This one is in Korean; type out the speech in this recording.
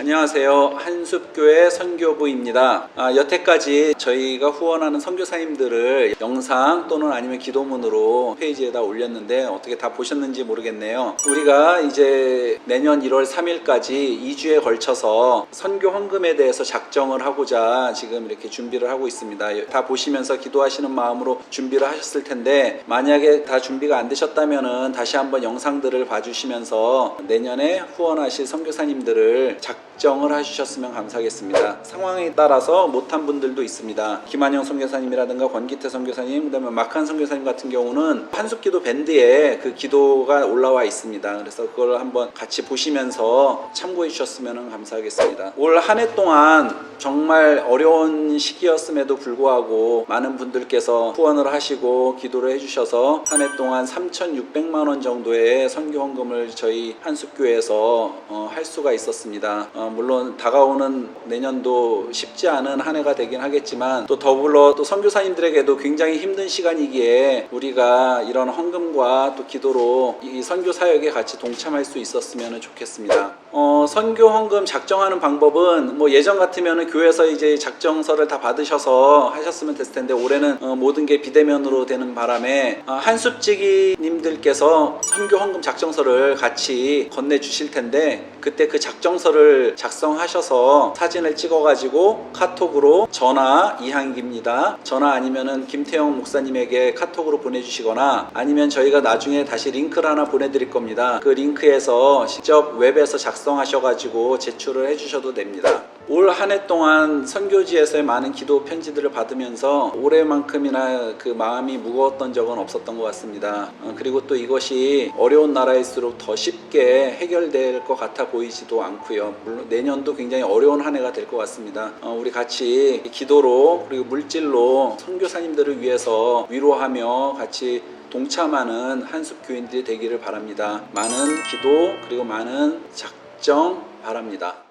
안녕하세요. 한숲교회 선교부입니다. 아, 여태까지 저희가 후원하는 선교사님들을 영상 또는 아니면 기도문으로 페이지에다 올렸는데 어떻게 다 보셨는지 모르겠네요. 우리가 이제 내년 1월 3일까지 2주에 걸쳐서 선교 헌금에 대해서 작정을 하고자 지금 이렇게 준비를 하고 있습니다. 다 보시면서 기도하시는 마음으로 준비를 하셨을 텐데 만약에 다 준비가 안 되셨다면은 다시 한번 영상들을 봐주시면서 내년에 후원하실 선교사님들을 작정 을 해주셨으면 감사하겠습니다. 상황에 따라서 못한 분들도 있습니다. 김한영 선교사님이라든가 권기태 선교사님, 그다음에 막한 선교사님 같은 경우는 한숙기도 밴드에 그 기도가 올라와 있습니다. 그래서 그걸 한번 같이 보시면서 참고해 주셨으면 감사하겠습니다. 올 한 해 동안 정말 어려운 시기였음에도 불구하고 많은 분들께서 후원을 하시고 기도를 해주셔서 한 해 동안 3,600만 원 정도의 선교 헌금을 저희 한숙교회에서 어, 할 수가 있었습니다. 어, 물론 다가오는 내년도 쉽지 않은 한 해가 되긴 하겠지만 또 더불어 또 선교사님들에게도 굉장히 힘든 시간이기에 우리가 이런 헌금과 또 기도로 이 선교 사역에 같이 동참할 수 있었으면 좋겠습니다. 어, 선교 헌금 작정하는 방법은 뭐 예전 같으면 교회에서 이제 작정서를 다 받으셔서 하셨으면 됐을 텐데 올해는 어, 모든 게 비대면으로 되는 바람에 어, 한숲지기님들께서 선교 헌금 작정서를 같이 건네 주실 텐데 그때 그 작정서를 작성하셔서 사진을 찍어가지고 카톡으로 전화 이한기입니다. 전화 아니면은 김태형 목사님에게 카톡으로 보내주시거나 아니면 저희가 나중에 다시 링크를 하나 보내드릴 겁니다. 그 링크에서 직접 웹에서 작성 하셔가지고 제출을 해주셔도 됩니다. 올 한 해 동안 선교지에서의 많은 기도 편지들을 받으면서 올해만큼이나 그 마음이 무거웠던 적은 없었던 것 같습니다. 어, 그리고 또 이것이 어려운 나라일수록 더 쉽게 해결될 것 같아 보이지도 않고요. 물론 내년도 굉장히 어려운 한 해가 될 것 같습니다. 어, 우리 같이 기도로 그리고 물질로 선교사님들을 위해서 위로하며 같이 동참하는 한숲 교인들이 되기를 바랍니다. 많은 기도 그리고 많은 작 정 바랍니다.